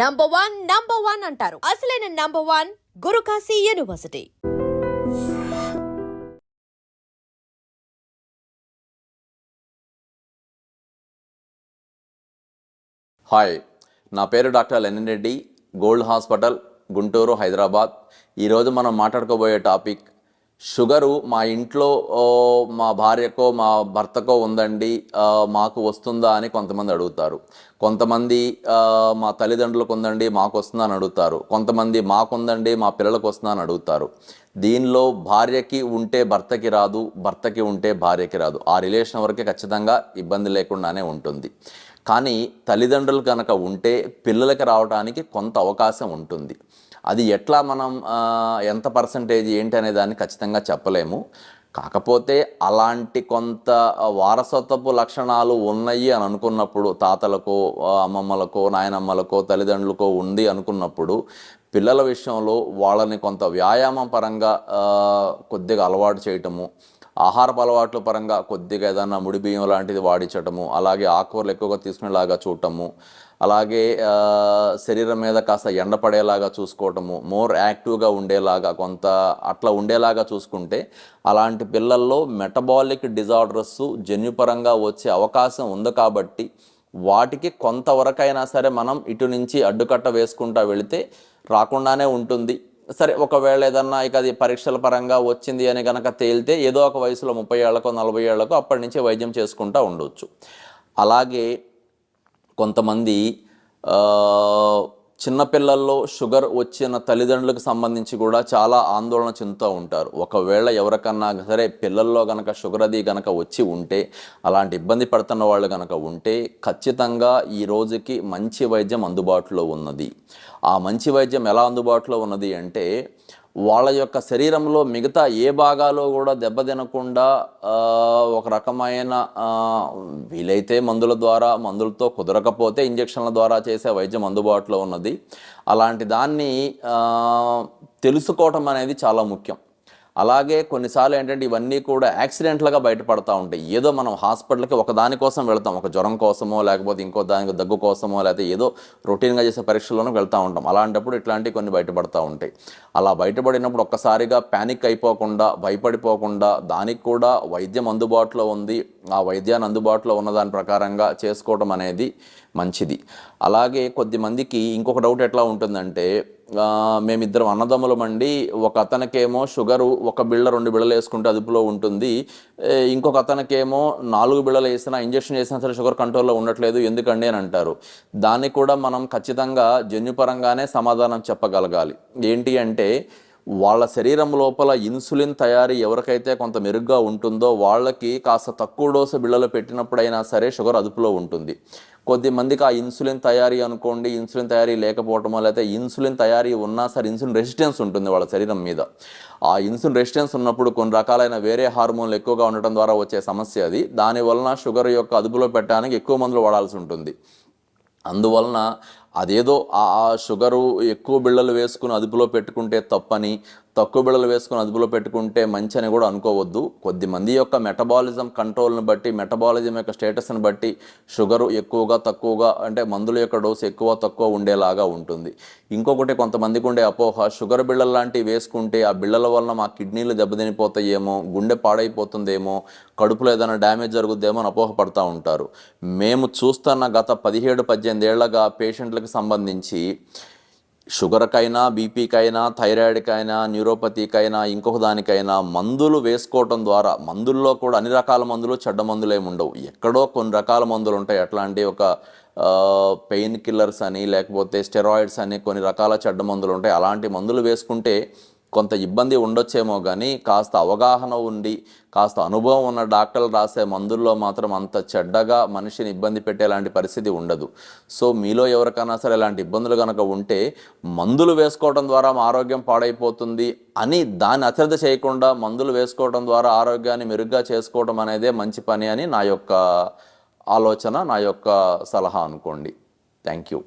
Number one number one అంటారు. అసలైన number one Gurukashi university hi నా పేరు doctor Lenin Reddy gold hospital Guntur Hyderabad. ఈరోజు మనం మాట్లాడుకోబోయే టాపిక్ షుగరు మా ఇంట్లో మా భార్యకో మా భర్తకో ఉందండి మాకు వస్తుందా అని కొంతమంది అడుగుతారు. కొంతమంది మా తల్లిదండ్రులకు ఉందండి మాకు వస్తుందా అని అడుగుతారు. కొంతమంది మాకుందండి మా పిల్లలకు వస్తుందా అని అడుగుతారు. దీనిలో భార్యకి ఉంటే భర్తకి రాదు భర్తకి ఉంటే భార్యకి రాదు. ఆ రిలేషన్ వరకే ఖచ్చితంగా ఇబ్బంది లేకుండానే ఉంటుంది. కానీ తల్లిదండ్రులు కనుక ఉంటే పిల్లలకి రావడానికి కొంత అవకాశం ఉంటుంది. అది ఎట్లా మనం ఎంత పర్సంటేజ్ ఏంటి అనే దాన్ని ఖచ్చితంగా చెప్పలేము. కాకపోతే అలాంటి కొంత వారసత్వపు లక్షణాలు ఉన్నాయి అని అనుకున్నప్పుడు తాతలకో అమ్మమ్మలకో నాయనమ్మలకో తల్లిదండ్రులకో ఉంది అనుకున్నప్పుడు పిల్లల విషయంలో వాళ్ళని కొంత వ్యాయామం పరంగా కొద్దిగా అలవాటు చేయటము ఆహారపు అలవాట్ల పరంగా కొద్దిగా ఏదైనా ముడి బియ్యం లాంటిది వాడించటము అలాగే ఆకుకూరలు ఎక్కువగా తీసుకునేలాగా చూడటము అలాగే శరీరం మీద కాస్త ఎండపడేలాగా చూసుకోవటము మోర్ యాక్టివ్గా ఉండేలాగా కొంత అట్లా ఉండేలాగా చూసుకుంటే అలాంటి పిల్లల్లో మెటబాలిక్ డిజార్డర్స్ జన్యుపరంగా వచ్చే అవకాశం ఉంది కాబట్టి వాటికి కొంతవరకైనా సరే మనం ఇటు నుంచి అడ్డుకట్ట వేసుకుంటా వెళితే రాకుండానే ఉంటుంది. సరే ఒకవేళ ఏదన్నా ఇక అది పరీక్షల పరంగా వచ్చింది అని కనుక తేలితే ఏదో ఒక వయసులో ముప్పై ఏళ్ళకో నలభై ఏళ్ళకో అప్పటి నుంచి వైద్యం చేసుకుంటూ ఉండొచ్చు. అలాగే కొంతమంది చిన్నపిల్లల్లో షుగర్ వచ్చిన తల్లిదండ్రులకు సంబంధించి కూడా చాలా ఆందోళన చెందుతూ ఉంటారు. ఒకవేళ ఎవరికన్నా సరే పిల్లల్లో గనక షుగర్ అది గనక వచ్చి ఉంటే అలాంటి ఇబ్బంది పడుతున్న వాళ్ళు గనక ఉంటే ఖచ్చితంగా ఈ రోజుకి మంచి వైద్యం అందుబాటులో ఉన్నది. ఆ మంచి వైద్యం ఎలా అందుబాటులో ఉన్నది అంటే వాళ్ళ యొక్క శరీరంలో మిగతా ఏ భాగాలు కూడా దెబ్బతినకుండా ఒక రకమైన వీలైతే మందుల ద్వారా మందులతో కుదరకపోతే ఇంజక్షన్ల ద్వారా చేసే వైద్యం అందుబాటులో ఉన్నది. అలాంటి దాన్ని తెలుసుకోవటం అనేది చాలా ముఖ్యం. అలాగే కొన్నిసార్లు ఏంటంటే ఇవన్నీ కూడా యాక్సిడెంట్లుగా బయటపడతా ఉంటాయి. ఏదో మనం హాస్పిటల్కి ఒక దానికోసం వెళ్తాం. ఒక జ్వరం కోసమో లేకపోతే ఇంకో దానికి దగ్గు కోసమో లేకపోతే ఏదో రొటీన్గా చేసే పరీక్షల్లోనూ వెళ్తూ ఉంటాం. అలాంటప్పుడు ఇట్లాంటివి కొన్ని బయటపడతా ఉంటాయి. అలా బయటపడినప్పుడు ఒక్కసారిగా ప్యానిక్ అయిపోకుండా భయపడిపోకుండా దానికి కూడా వైద్యం అందుబాటులో ఉంది. ఆ వైద్యాన్ని అందుబాటులో ఉన్న దాని ప్రకారంగా చేసుకోవడం అనేది మంచిది. అలాగే కొద్దిమందికి ఇంకొక డౌట్ ఎట్లా ఉంటుందంటే మేమిద్దరం అన్నదమ్ములమండి ఒక అతనికేమో షుగరు ఒక బిళ్ళ రెండు బిళ్ళలు వేసుకుంటే అదుపులో ఉంటుంది. ఇంకొక అతనికేమో నాలుగు బిళ్ళలు వేసినా ఇంజక్షన్ చేసినా సరే షుగర్ కంట్రోల్లో ఉండట్లేదు. ఎందుకండి అని అంటారు. దాన్ని కూడా మనం ఖచ్చితంగా జన్యుపరంగానే సమాధానం చెప్పగలగాలి. ఏంటి అంటే వాళ్ళ శరీరం లోపల ఇన్సులిన్ తయారీ ఎవరికైతే కొంత మెరుగ్గా ఉంటుందో వాళ్ళకి కాస్త తక్కువ డోసు బిళ్ళలు పెట్టినప్పుడైనా సరే షుగర్ అదుపులో ఉంటుంది. కొద్ది మందికి ఆ ఇన్సులిన్ తయారీ అనుకోండి ఇన్సులిన్ తయారీ లేకపోవటమో లేకపోతే ఇన్సులిన్ తయారీ ఉన్నా సరే ఇన్సులిన్ రెసిస్టెన్స్ ఉంటుంది వాళ్ళ శరీరం మీద. ఆ ఇన్సులిన్ రెసిస్టెన్స్ ఉన్నప్పుడు కొన్ని రకాలైన వేరే హార్మోన్లు ఎక్కువగా ఉండటం ద్వారా వచ్చే సమస్య అది. దాని వలన షుగర్ యొక్క అదుపులో పెట్టడానికి ఎక్కువ మందులు వాడాల్సి ఉంటుంది. అందువలన అదేదో ఆ షుగరు ఎక్కువ బిళ్ళలు వేసుకుని అదుపులో పెట్టుకుంటే తప్పని తక్కువ బిళ్ళలు వేసుకుని అదుపులో పెట్టుకుంటే మంచి అని కూడా అనుకోవద్దు. కొద్ది మంది యొక్క మెటబాలిజం కంట్రోల్ని బట్టి మెటబాలిజం యొక్క స్టేటస్ని బట్టి షుగరు ఎక్కువగా తక్కువగా అంటే మందుల యొక్క డోసు ఎక్కువ తక్కువ ఉండేలాగా ఉంటుంది. ఇంకొకటి కొంతమందికి ఉండే అపోహ షుగర్ బిళ్ళలు లాంటివి వేసుకుంటే ఆ బిళ్ళల వలన మా కిడ్నీలు దెబ్బతినిపోతాయేమో గుండె పాడైపోతుందేమో కడుపులో ఏదైనా డ్యామేజ్ జరుగుద్దేమో అని అపోహపడుతూ ఉంటారు. మేము చూస్తున్న గత పదిహేడు పద్దెనిమిది ఏళ్ళగా పేషెంట్లకు సంబంధించి షుగర్కైనా బీపీకైనా థైరాయిడ్కైనా న్యూరోపతికైనా ఇంకొక దానికైనా మందులు వేసుకోవటం ద్వారా మందుల్లో కూడా అన్ని రకాల మందులు చెడ్డ మందులు ఏమి ఉండవు. ఎక్కడో కొన్ని రకాల మందులు ఉంటాయి. అట్లాంటి ఒక పెయిన్ కిల్లర్స్ అని లేకపోతే స్టెరాయిడ్స్ అని కొన్ని రకాల చెడ్డ మందులు ఉంటాయి. అలాంటి మందులు వేసుకుంటే కొంత ఇబ్బంది ఉండొచ్చేమో కానీ కాస్త అవగాహన ఉండి కాస్త అనుభవం ఉన్న డాక్టర్లు రాసే మందుల్లో మాత్రం అంత చెడ్డగా మనిషిని ఇబ్బంది పెట్టేలాంటి పరిస్థితి ఉండదు. సో మీలో ఎవరికైనా సరే ఇలాంటి ఇబ్బందులు కనుక ఉంటే మందులు వేసుకోవడం ద్వారా మా ఆరోగ్యం పాడైపోతుంది అని దాన్ని అశ్రద్ధ చేయకుండా మందులు వేసుకోవడం ద్వారా ఆరోగ్యాన్ని మెరుగ్గా చేసుకోవడం అనేదే మంచి పని అని నా యొక్క ఆలోచన నా యొక్క సలహా అనుకోండి. Thank you.